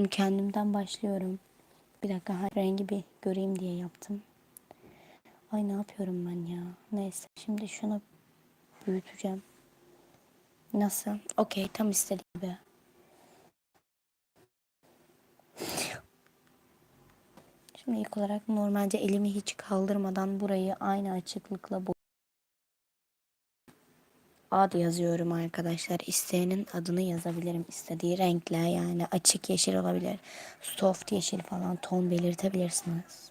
Şimdi kendimden başlıyorum. Bir dakika rengi bir göreyim diye yaptım. Ay ne yapıyorum ben ya? Neyse şimdi şunu büyüteceğim. Nasıl? Okey tam istediğim gibi. Şimdi ilk olarak normalde elimi hiç kaldırmadan burayı aynı açıklıkla bu ad yazıyorum arkadaşlar. İsteyenin adını yazabilirim. istediği renkle yani açık yeşil olabilir. Soft yeşil falan ton belirtebilirsiniz.